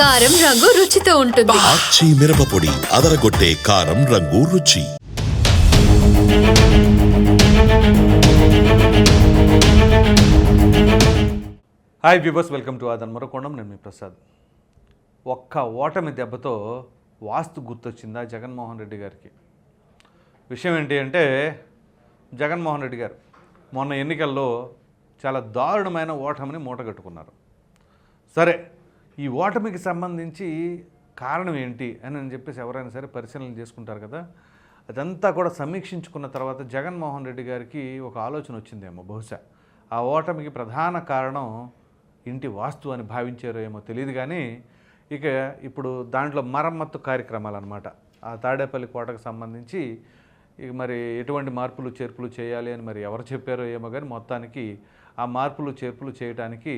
కారం రంగు రుచితో ఉంటుంది. ఆచి మిరపపొడి అదరగొట్టే కారం రంగు రుచి. హాయ్ వ్యూవర్స్ వెల్కమ్ టు ఆదన్ మరొకొండం నేను మీ ప్రసాద్. ఒక్క ఓటమి దెబ్బతో వాస్తు గుర్తొచ్చిందా జగన్మోహన్ రెడ్డి గారికి? విషయం ఏంటి అంటే జగన్మోహన్ రెడ్డి గారు మొన్న ఎన్నికల్లో చాలా దారుణమైన ఓటమిని మూటగట్టుకున్నారు. సరే ఈ ఓటమికి సంబంధించి కారణం ఏంటి అని అని చెప్పేసి ఎవరైనా సరే పరిశీలన చేసుకుంటారు కదా. అదంతా కూడా సమీక్షించుకున్న తర్వాత జగన్మోహన్ రెడ్డి గారికి ఒక ఆలోచన వచ్చిందేమో బహుశా. ఆ ఓటమికి ప్రధాన కారణం ఇంటి వాస్తు అని భావించారో ఏమో తెలియదు కానీ ఇక ఇప్పుడు దాంట్లో మరమ్మత్తు కార్యక్రమాలు అనమాట ఆ తాడేపల్లి కోటకు సంబంధించి ఇక మరి ఎటువంటి మార్పులు చేర్పులు చేయాలి అని మరి ఎవరు చెప్పారో ఏమో కానీ మొత్తానికి ఆ మార్పులు చేర్పులు చేయడానికి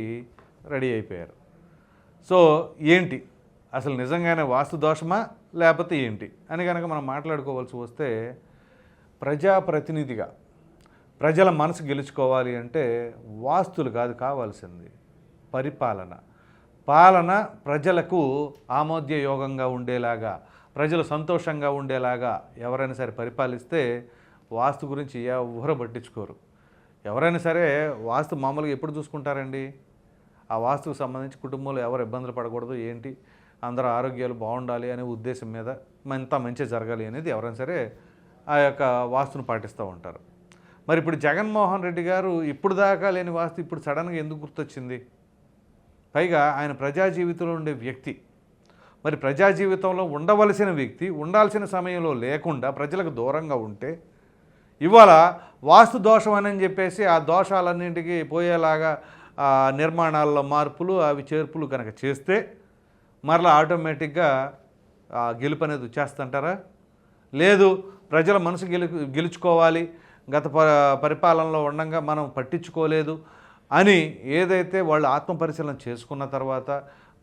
రెడీ అయిపోయారు. సో ఏంటి? అసలు నిజంగానే వాస్తు దోషమా? లేకపోతే ఏంటి? అని కనుక మనం మాట్లాడుకోవాల్సి వస్తే ప్రజాప్రతినిధిగా ప్రజల మనసు గెలుచుకోవాలి అంటే వాస్తులు కాదు కావాల్సింది పరిపాలన. పాలన ప్రజలకు ఆమోద్యయోగంగా ఉండేలాగా ప్రజలు సంతోషంగా ఉండేలాగా ఎవరైనా సరే పరిపాలిస్తే వాస్తు గురించి ఎవరు పట్టించుకోరు. ఎవరైనా సరే వాస్తు మామూలుగా ఎప్పుడు చూసుకుంటారండి? ఆ వాస్తుకు సంబంధించి కుటుంబంలో ఎవరు ఇబ్బందులు పడకూడదు ఏంటి అందరు ఆరోగ్యాలు బాగుండాలి అనే ఉద్దేశం మీద ఇంత మంచి జరగాలి అనేది ఎవరైనా సరే ఆ యొక్క వాస్తును పాటిస్తూ ఉంటారు. మరి ఇప్పుడు జగన్మోహన్ రెడ్డి గారు ఇప్పుడు దాకా లేని వాస్తు ఇప్పుడు సడన్గా ఎందుకు గుర్తొచ్చింది? పైగా ఆయన ప్రజా జీవితంలో ఉండే వ్యక్తి. మరి ప్రజా జీవితంలో ఉండవలసిన వ్యక్తి ఉండాల్సిన సమయంలో లేకుండా ప్రజలకు దూరంగా ఉంటే ఇవాళ వాస్తు దోషం అని చెప్పేసి ఆ దోషాలన్నింటికి పోయేలాగా నిర్మాణాల్లో మార్పులు అవి చేర్పులు కనుక చేస్తే మరలా ఆటోమేటిక్గా గెలుపు అనేది వచ్చేస్తుంటారా? లేదు ప్రజల మనసు గెలు గెలుచుకోవాలి గత ప పరిపాలనలో ఉండగా మనం పట్టించుకోలేదు అని ఏదైతే వాళ్ళు ఆత్మపరిశీలన చేసుకున్న తర్వాత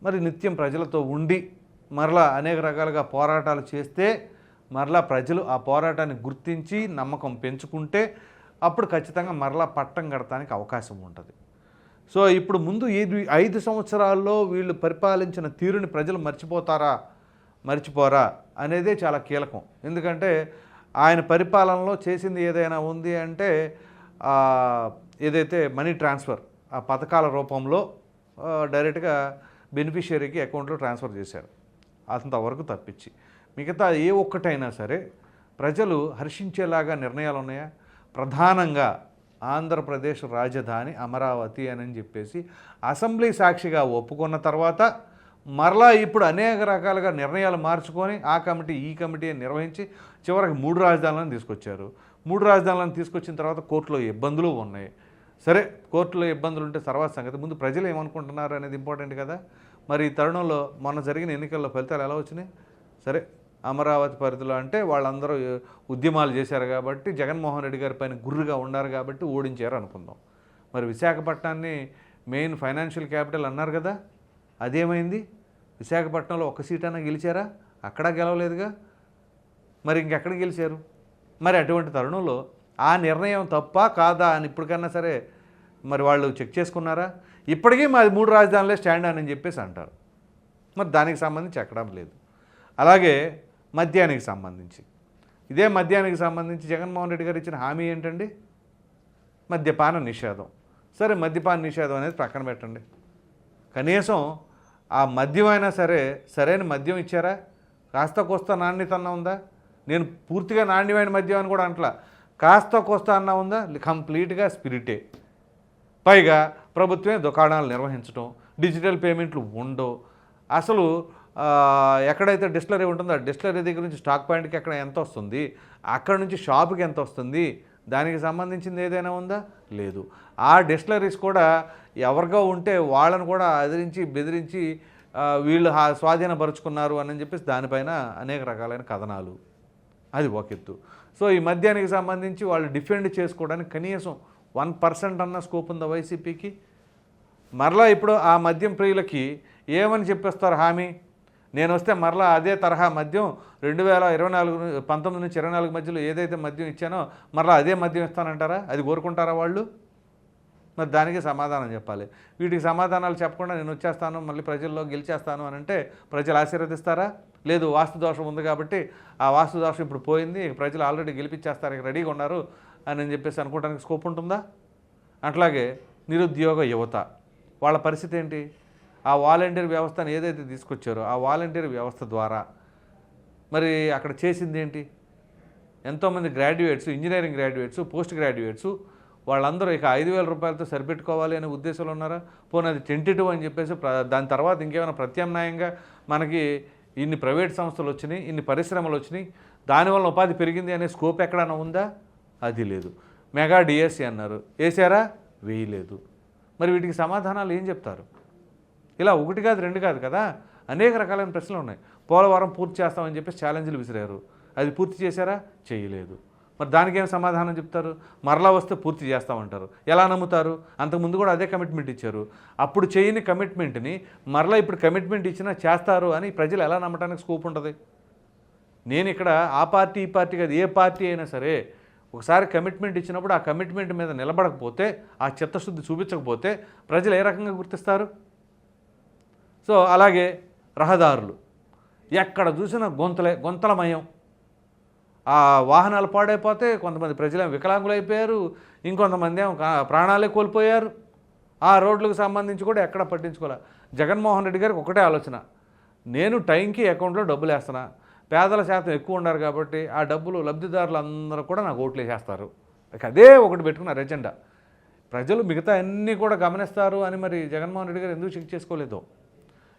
మరి నిత్యం ప్రజలతో ఉండి మరలా అనేక రకాలుగా పోరాటాలు చేస్తే మరలా ప్రజలు ఆ పోరాటాన్ని గుర్తించి నమ్మకం పెంచుకుంటే అప్పుడు ఖచ్చితంగా మరలా పట్టం కడటానికి అవకాశం ఉంటుంది. సో ఇప్పుడు ముందు ఏది ఐదు సంవత్సరాల్లో వీళ్ళు పరిపాలించిన తీరుని ప్రజలు మర్చిపోతారా? మర్చిపోరా? అనేదే చాలా కీలకం. ఎందుకంటే ఆయన పరిపాలనలో చేసింది ఏదైనా ఉంది అంటే ఏదైతే మనీ ట్రాన్స్ఫర్ ఆ పథకాల రూపంలో డైరెక్ట్గా బెనిఫిషియరీకి అకౌంట్లో ట్రాన్స్ఫర్ చేశారు. అంతవరకు తప్పించి. మిగతా ఏ ఒక్కటైనా సరే ప్రజలు హర్షించేలాగా నిర్ణయాలు ఉన్నాయా ప్రధానంగా ఆంధ్రప్రదేశ్ రాజధాని అమరావతి అని చెప్పేసి అసెంబ్లీ సాక్షిగా ఒప్పుకున్న తర్వాత మరలా ఇప్పుడు అనేక రకాలుగా నిర్ణయాలు మార్చుకొని ఆ కమిటీ ఈ కమిటీ అని నిర్వహించి చివరికి మూడు రాజధానులను తీసుకొచ్చారు. మూడు రాజధానులను తీసుకొచ్చిన తర్వాత కోర్టులో ఇబ్బందులు ఉన్నాయి. సరే కోర్టులో ఇబ్బందులు ఉంటే తర్వాత సంగతి. ముందు ప్రజలు ఏమనుకుంటున్నారు అనేది ఇంపార్టెంట్ కదా. మరి ఈ తరుణంలో మొన్న జరిగిన ఎన్నికల్లో ఫలితాలు ఎలా వచ్చినాయి? సరే అమరావతి పరిధిలో అంటే వాళ్ళందరూ ఉద్యమాలు చేశారు కాబట్టి జగన్మోహన్ రెడ్డి గారి పైన గుర్రుగా ఉన్నారు కాబట్టి ఓడించారు అనుకుందాం. మరి విశాఖపట్నాన్ని మెయిన్ ఫైనాన్షియల్ క్యాపిటల్ అన్నారు కదా అదేమైంది? విశాఖపట్నంలో ఒక సీట్ అయినా గెలిచారా? అక్కడ గెలవలేదుగా? మరి ఇంకెక్కడ గెలిచారు? మరి అటువంటి తరుణంలో ఆ నిర్ణయం తప్ప కాదా అని ఇప్పటికన్నా సరే మరి వాళ్ళు చెక్ చేసుకున్నారా? ఇప్పటికీ మాది మూడు రాజధానులే స్టాండ్ అని చెప్పేసి అంటారు. మరి దానికి సంబంధించి ఎక్కడం లేదు. అలాగే మద్యానికి సంబంధించి. ఇదే మద్యానికి సంబంధించి జగన్మోహన్ రెడ్డి గారు ఇచ్చిన హామీ ఏంటండి? మద్యపాన నిషేధం. సరే మద్యపాన నిషేధం అనేది ప్రక్కన పెట్టండి. కనీసం ఆ మద్యం అయినా సరే సరైన మద్యం ఇచ్చారా? కాస్త కోస్త నాణ్యత అన్న ఉందా? నేను పూర్తిగా నాణ్యమైన మద్యం అని కూడా అంటలా. కాస్త కోస్త అన్న ఉందా? కంప్లీట్గా స్పిరిటే. పైగా ప్రభుత్వమే దుకాణాలు నిర్వహించడం డిజిటల్ పేమెంట్లు ఉండవు. అసలు ఎక్కడైతే డిస్టిలరీ ఉంటుందో ఆ డిస్టిలరీ దగ్గర నుంచి స్టాక్ పాయింట్కి ఎక్కడ ఎంత వస్తుంది? అక్కడ నుంచి షాప్కి ఎంత వస్తుంది? దానికి సంబంధించింది ఏదైనా ఉందా? లేదు. ఆ డిస్టిలరీస్ కూడా ఎవరిగా ఉంటే వాళ్ళని కూడా అదిరించి బెదిరించి వీళ్ళు స్వాధీనపరుచుకున్నారు అని చెప్పేసి దానిపైన అనేక రకాలైన కథనాలు. అది ఒక ఎత్తు. సో ఈ మద్యానికి సంబంధించి వాళ్ళు డిఫెండ్ చేసుకోవడానికి కనీసం వన్ పర్సెంట్ అన్న స్కోప్ ఉందా వైసీపీకి? మరలా ఇప్పుడు ఆ మద్యం ప్రియులకి ఏమని చెప్పేస్తారు హామీ? నేను వస్తే మరలా అదే తరహా మద్యం రెండు వేల ఇరవై నాలుగు పంతొమ్మిది నుంచి ఇరవై నాలుగు మధ్యలో ఏదైతే మద్యం ఇచ్చానో మరలా అదే మద్యం ఇస్తానంటారా? అది కోరుకుంటారా వాళ్ళు? మరి దానికి సమాధానం చెప్పాలి. వీటికి సమాధానాలు చెప్పకుండా నేను వచ్చేస్తాను మళ్ళీ ప్రజల్లో గెలిచేస్తాను అని అంటే ప్రజలు ఆశీర్వదిస్తారా? లేదు వాస్తు దోషం ఉంది కాబట్టి ఆ వాస్తు దోషం ఇప్పుడు పోయింది ప్రజలు ఆల్రెడీ గెలిపించేస్తారు ఇక రెడీగా ఉన్నారు అని చెప్పేసి అనుకోవడానికి స్కోప్ ఉంటుందా? అట్లాగే నిరుద్యోగ యువత వాళ్ళ పరిస్థితి ఏంటి? ఆ వాలంటీర్ వ్యవస్థను ఏదైతే తీసుకొచ్చారో ఆ వాలంటీర్ వ్యవస్థ ద్వారా మరి అక్కడ చేసింది ఏంటి? ఎంతోమంది graduates engineering graduates post graduates వాళ్ళందరూ ఇక ఐదు వేల రూపాయలతో సరిపెట్టుకోవాలి అనే ఉద్దేశంలో ఉన్నారా? పోనీ అది టెంటేటివ్ అని చెప్పేసి దాని తర్వాత ఇంకేమైనా ప్రత్యామ్నాయంగా మనకి ఇన్ని ప్రైవేట్ సంస్థలు వచ్చినాయి ఇన్ని పరిశ్రమలు వచ్చినాయి దానివల్ల ఉపాధి పెరిగింది అనే స్కోప్ ఎక్కడైనా ఉందా? అది లేదు. మెగా డిఎస్సి అన్నారు. వేసారా వేయలేదు. మరి వీటికి సమాధానాలు ఏం చెప్తారు? ఇలా ఒకటి కాదు రెండు కాదు కదా? అనేక రకాలైన ప్రశ్నలు ఉన్నాయి. పోలవరం పూర్తి చేస్తామని చెప్పేసి ఛాలెంజ్లు విసిరారు. అది పూర్తి చేశారా? చేయలేదు. మరి దానికి ఏం సమాధానం చెప్తారు? మరలా వస్తే పూర్తి చేస్తామంటారు. ఎలా నమ్ముతారు? అంతకుముందు కూడా అదే కమిట్మెంట్ ఇచ్చారు. అప్పుడు చేయని కమిట్మెంట్ని మరలా ఇప్పుడు కమిట్మెంట్ ఇచ్చినా చేస్తారు అని ప్రజలు ఎలా నమ్మటానికి స్కోప్ ఉంటుంది? నేను ఇక్కడ ఆ పార్టీ ఈ పార్టీ కాదు ఏ పార్టీ అయినా సరే ఒకసారి కమిట్మెంట్ ఇచ్చినప్పుడు ఆ కమిట్మెంట్ మీద నిలబడకపోతే ఆ చిత్తశుద్ధి చూపించకపోతే ప్రజలు ఏ రకంగా గుర్తిస్తారు? సో అలాగే రహదారులు. ఎక్కడ చూసినా గొంతలే గొంతలమయం. ఆ వాహనాలు పాడైపోతే కొంతమంది ప్రజలేమో వికలాంగులు అయిపోయారు ఇంకొంతమంది ఏమో ప్రాణాలే కోల్పోయారు. ఆ రోడ్లకు సంబంధించి కూడా ఎక్కడ పట్టించుకోలే. జగన్మోహన్ రెడ్డి గారికి ఒకటే ఆలోచన. నేను టైంకి అకౌంట్లో డబ్బులు వేస్తున్నా. పేదల శాతం ఎక్కువ ఉన్నారు కాబట్టి ఆ డబ్బులు లబ్ధిదారులు అందరూ కూడా నాకు ఓట్లు వేసేస్తారు. అదే ఒకటి పెట్టుకున్నారు ఎజెండా ప్రజలు మిగతా అన్నీ కూడా గమనిస్తారు అని మరి జగన్మోహన్ రెడ్డి గారు ఎందుకు చెక్ చేసుకోలేదు?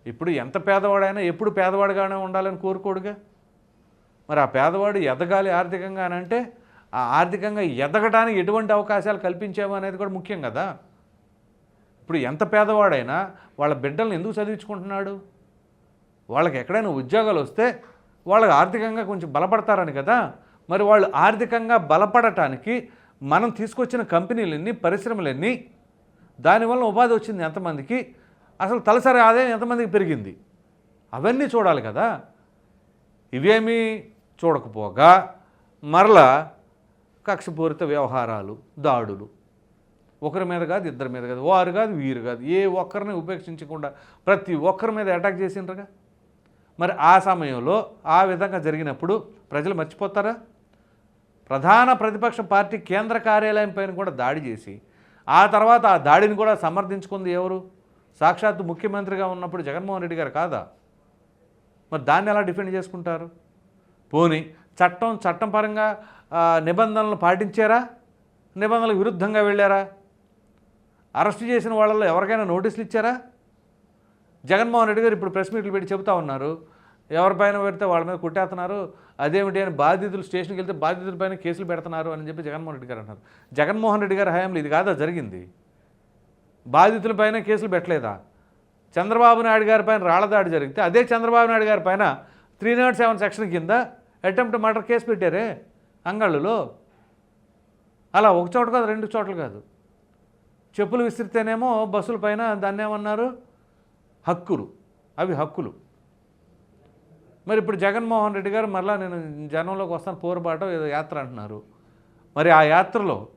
ఇప్పుడు ఎంత పేదవాడైనా ఎప్పుడు పేదవాడిగానే ఉండాలని కోరుకోడుగా? మరి ఆ పేదవాడు ఎదగాలి ఆర్థికంగా అని అంటే ఆ ఆర్థికంగా ఎదగడానికి ఎటువంటి అవకాశాలు కల్పించాము అనేది కూడా ముఖ్యం కదా. ఇప్పుడు ఎంత పేదవాడైనా వాళ్ళ బిడ్డల్ని ఎందుకు చదివించుకుంటున్నాడు? వాళ్ళకి ఎక్కడైనా ఉద్యోగాలు వస్తే వాళ్ళకి ఆర్థికంగా కొంచెం బలపడతారని కదా. మరి వాళ్ళు ఆర్థికంగా బలపడటానికి మనం తీసుకొచ్చిన కంపెనీలన్నీ పరిశ్రమలన్నీ దానివల్ల ఉపాధి వచ్చింది ఎంతమందికి? అసలు తలసరి ఆదాయం ఎంతమందికి పెరిగింది? అవన్నీ చూడాలి కదా. ఇవేమీ చూడకపోగా మరలా కక్షపూరిత వ్యవహారాలు దాడులు. ఒకరి మీద కాదు ఇద్దరి మీద కాదు వారు కాదు వీరు కాదు ఏ ఒక్కరిని ఉపేక్షించకుండా ప్రతి ఒక్కరి మీద అటాక్ చేసిండ్రుగా? మరి ఆ సమయంలో ఆ విధంగా జరిగినప్పుడు ప్రజలు మర్చిపోతారా? ప్రధాన ప్రతిపక్ష పార్టీ కేంద్ర కార్యాలయం పైన కూడా దాడి చేసి ఆ తర్వాత ఆ దాడిని కూడా సమర్థించుకుంది ఎవరు? సాక్షాత్తు ముఖ్యమంత్రిగా ఉన్నప్పుడు జగన్మోహన్ రెడ్డి గారు కాదా? మరి దాన్ని ఎలా డిఫెండ్ చేసుకుంటారు? పోని చట్టం చట్టం పరంగా నిబంధనలు పాటించారా? నిబంధనలకు విరుద్ధంగా వెళ్ళారా? అరెస్ట్ చేసిన వాళ్ళలో ఎవరికైనా నోటీసులు ఇచ్చారా? జగన్మోహన్ రెడ్డి గారు ఇప్పుడు ప్రెస్ మీట్లు పెట్టి చెబుతా ఉన్నారు. ఎవరిపైన పెడితే వాళ్ళ మీద కుట్టేస్తున్నారు? అదేమిటి అని బాధితులు స్టేషన్కి వెళ్తే బాధితులపైన కేసులు పెడుతున్నారు అని చెప్పి జగన్మోహన్ రెడ్డి గారు అన్నారు. జగన్మోహన్ రెడ్డి గారి హయాంలో ఇది కాదా జరిగింది? బాధితులపైన కేసులు పెట్టలేదా? చంద్రబాబు నాయుడు గారి పైన రాళ్ళదాడి జరిగితే అదే చంద్రబాబు నాయుడు గారి పైన త్రీ నాట్ సెవెన్ సెక్షన్ కింద అటెంప్ట్ మర్డర్ కేసు పెట్టారే అంగళ్ళులో? అలా ఒక చోట కాదు రెండు చోట్ల కాదు. చెప్పులు విసిరితేనేమో బస్సుల పైన దాన్ని ఏమన్నారు? హక్కులు. అవి హక్కులు. మరి ఇప్పుడు జగన్మోహన్ రెడ్డి గారు మరలా నేను జనంలోకి వస్తాను పోరుబాట ఏదో యాత్ర అంటున్నారు. మరి ఆ యాత్రలో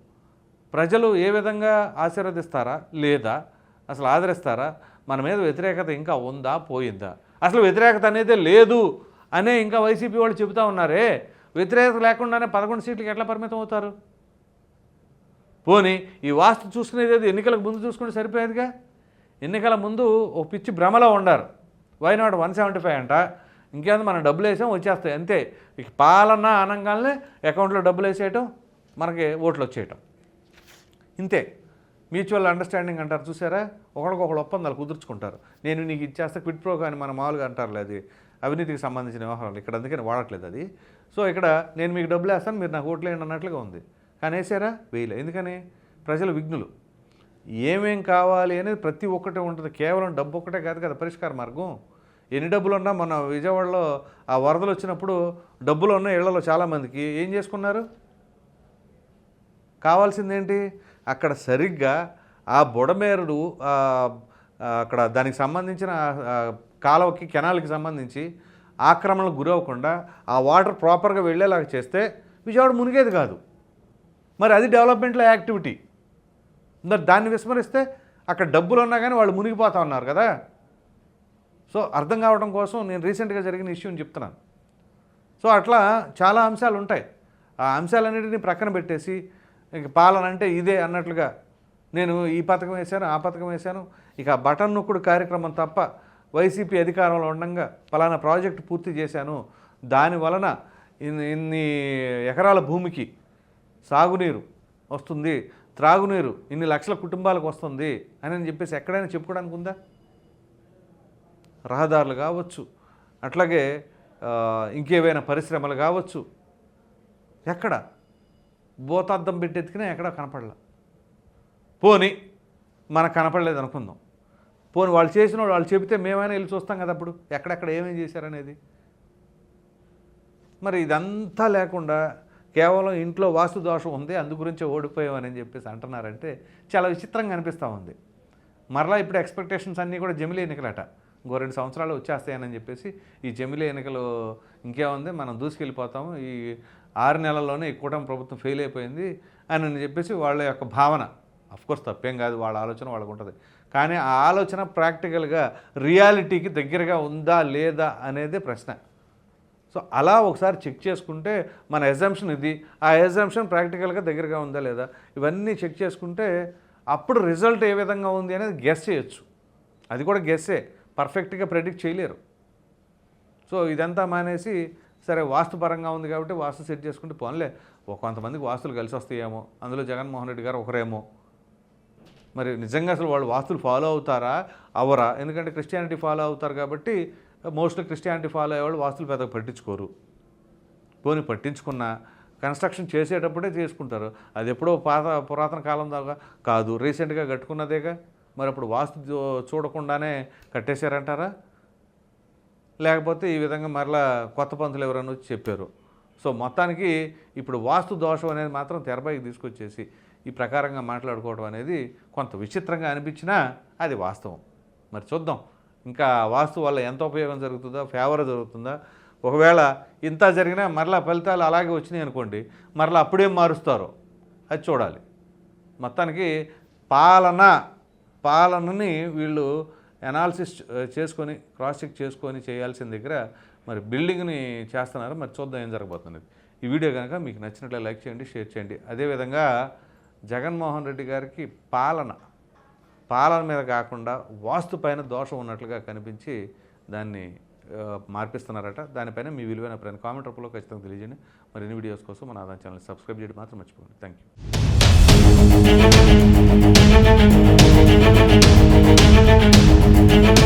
ప్రజలు ఏ విధంగా ఆశీర్వదిస్తారా? లేదా అసలు ఆదరిస్తారా? మన మీద వ్యతిరేకత ఇంకా ఉందా? పోయిందా? అసలు వ్యతిరేకత అనేది లేదు అనే ఇంకా వైసీపీ వాళ్ళు చెబుతా ఉన్నారే. వ్యతిరేకత లేకుండానే పదకొండు సీట్లకి ఎట్లా పరిమితం అవుతారు? పోనీ ఈ వాస్తు చూసుకునేది ఏదో? ఎన్నికలకు ముందు చూసుకుంటే సరిపోయేదిగా? ఎన్నికల ముందు ఓ పిచ్చి భ్రమలో ఉండారు. వైనాడు వన్ సెవెంటీ ఫైవ్ అంట. ఇంకేంది? మనం డబ్బులు వేసాం వచ్చేస్తాయి. అంతే. పాలన అనగానే అకౌంట్లో డబ్బులు వేసేయటం మనకి ఓట్లు వచ్చేయటం. ఇంతే. మ్యూచువల్ అండర్స్టాండింగ్ అంటారు చూసారా? ఒకరికొకరు ఒప్పందాలు కుదుర్చుకుంటారు. నేను నీకు ఇచ్చేస్తే క్విట్ ప్రో కానీ మన మామూలుగా అంటారు అది. అవినీతికి సంబంధించిన వ్యవహారాలు. ఇక్కడ అందుకని వాడట్లేదు అది. సో ఇక్కడ నేను మీకు డబ్బులు వేస్తాను మీరు నాకు ఓట్లేయండి అన్నట్లుగా ఉంది. కానీ వేసారా? వేయలే. ఎందుకని? ప్రజలు విఘ్నులు. ఏమేం కావాలి అనేది ప్రతి ఒక్కటే ఉంటుంది. కేవలం డబ్బు ఒక్కటే కాదు కదా పరిష్కార మార్గం. ఎన్ని డబ్బులు ఉన్నా మన విజయవాడలో ఆ వరదలు వచ్చినప్పుడు డబ్బులు ఉన్న ఇళ్ళలో చాలామందికి ఏం చేసుకున్నారు? కావాల్సిందేంటి? అక్కడ సరిగ్గా ఆ బుడమేరుడు అక్కడ దానికి సంబంధించిన కాలువకి కెనాల్కి సంబంధించి ఆక్రమణకు గురవ్వకుండా ఆ వాటర్ ప్రాపర్గా వెళ్ళేలాగా చేస్తే విజయవాడ మునిగేది కాదు. మరి అది డెవలప్మెంట్లో యాక్టివిటీ. మరి దాన్ని విస్మరిస్తే అక్కడ డబ్బులు ఉన్నా కానీ వాళ్ళు మునిగిపోతా ఉన్నారు కదా. సో అర్థం కావడం కోసం నేను రీసెంట్గా జరిగిన ఇష్యూని చెప్తున్నాను. సో అట్లా చాలా అంశాలు ఉంటాయి ఆ అంశాలన్నిటిని ప్రక్కన పెట్టేసి ఇంక పాలన అంటే ఇదే అన్నట్లుగా నేను ఈ పథకం వేశాను ఆ పథకం వేశాను. ఇక బటన్ నొక్కుడు కార్యక్రమం తప్ప వైసీపీ అధికారంలో ఉండగా పలానా ప్రాజెక్టు పూర్తి చేశాను. దాని వలన ఇన్ని ఎకరాల భూమికి సాగునీరు వస్తుంది త్రాగునీరు ఇన్ని లక్షల కుటుంబాలకు వస్తుంది అని అని చెప్పేసి ఎక్కడైనా చెప్పుకోవడానికి ఉందా? రహదారులు కావచ్చు అట్లాగే ఇంకేవైనా పరిశ్రమలు కావచ్చు. ఎక్కడ? భూతార్థం పెట్టి ఎక్కడో ఎక్కడ కనపడలా. పోని మనకు కనపడలేదు అనుకుందాం. పోని వాళ్ళు చేసిన వాళ్ళు చెబితే మేమైనా వెళ్ళి చూస్తాం కదా అప్పుడు. ఎక్కడెక్కడ ఏమేమి చేశారనేది. మరి ఇదంతా లేకుండా కేవలం ఇంట్లో వాస్తు దోషం ఉంది అందు గురించి ఓడిపోయామని చెప్పేసి అంటున్నారంటే చాలా విచిత్రంగా అనిపిస్తూ ఉంది. మరలా ఇప్పుడు ఎక్స్పెక్టేషన్స్ అన్నీ కూడా జమిలీ ఎన్నికలట. ఇంకో రెండు సంవత్సరాలు వచ్చేస్తాయని చెప్పేసి ఈ జమిలీ ఎన్నికలు ఇంకేముంది మనం దూసుకెళ్ళిపోతాము. ఈ ఆరు నెలల్లోనే ఈ కూటమి ప్రభుత్వం ఫెయిల్ అయిపోయింది అని చెప్పేసి వాళ్ళ యొక్క భావన. కోర్స్ తప్పేం కాదు వాళ్ళ ఆలోచన వాళ్ళకు ఉంటుంది కానీ ఆ ఆలోచన ప్రాక్టికల్గా రియాలిటీకి దగ్గరగా ఉందా లేదా అనేది ప్రశ్న. సో అలా ఒకసారి చెక్ చేసుకుంటే మన ఎగ్జామ్షన్ ఇది. ఆ ఎగ్జామ్షన్ ప్రాక్టికల్గా దగ్గరగా ఉందా లేదా? ఇవన్నీ చెక్ చేసుకుంటే అప్పుడు రిజల్ట్ ఏ విధంగా ఉంది అనేది గెస్ చేయొచ్చు. అది కూడా గెస్సే పర్ఫెక్ట్గా ప్రెడిక్ట్ చేయలేరు. సో ఇదంతా మానేసి సరే వాస్తుపరంగా ఉంది కాబట్టి వాస్తు సెట్ చేసుకుంటే పోన్లే. ఒక కొంతమందికి వాస్తులు కలిసి వస్తాయేమో. అందులో జగన్మోహన్ రెడ్డి గారు ఒకరేమో. మరి నిజంగా అసలు వాళ్ళు వాస్తులు ఫాలో అవుతారా? అవరా? ఎందుకంటే క్రిస్టియానిటీ ఫాలో అవుతారు కాబట్టి మోస్ట్లీ క్రిస్టియానిటీ ఫాలో అయ్యేవాళ్ళు వాస్తులు పెద్దగా పట్టించుకోరు. పోనీ పట్టించుకున్న కన్స్ట్రక్షన్ చేసేటప్పుడే చేసుకుంటారు. అది ఎప్పుడో పాత పురాతన కాలం దాకా కాదు. రీసెంట్గా కట్టుకున్నదేగా. మరి అప్పుడు వాస్తు చూ- చూడకుండానే కట్టేశారంటారా? లేకపోతే ఈ విధంగా మరలా కొత్త పంతులు ఎవరైనా వచ్చి చెప్పారు. సో మొత్తానికి ఇప్పుడు వాస్తు దోషం అనేది మాత్రం తెరపైకి తీసుకొచ్చేసి ఈ ప్రకారంగా మాట్లాడుకోవడం అనేది కొంత విచిత్రంగా అనిపించినా అది వాస్తవం. మరి చూద్దాం. ఇంకా వాస్తు వల్ల ఎంత ఉపయోగం జరుగుతుందో ఫేవర్ జరుగుతుందా? ఒకవేళ ఇంత జరిగినా మరలా ఫలితాలు అలాగే వచ్చినాయి అనుకోండి మరలా అప్పుడేం మారుస్తారో అది చూడాలి. మొత్తానికి పాలన పాలనని వీళ్ళు అనాలిసిస్ చేసుకొని క్రాస్ చెక్ చేసుకొని చేయాల్సిన దగ్గర మరి బిల్డింగ్ని చేస్తున్నారు మరి చూద్దాం ఏం జరగబోతుంది ఈ వీడియో కనుక మీకు నచ్చినట్లే లైక్ చేయండి షేర్ చేయండి. అదేవిధంగా జగన్మోహన్ రెడ్డి గారికి పాలన పాలన మీద కాకుండా వాస్తు పైన దోషం ఉన్నట్లుగా కనిపించి దాన్ని మార్పిస్తున్నారట. దానిపైన మీ విలువైన ప్రయాణ కామెంట్ రూపంలో ఖచ్చితంగా తెలియజేయండి. మరిన్ని వీడియోస్ కోసం మన ఆదాయం ఛానల్ సబ్స్క్రైబ్ చేయడం మాత్రం మర్చిపోండి థ్యాంక్ యూ Thank you.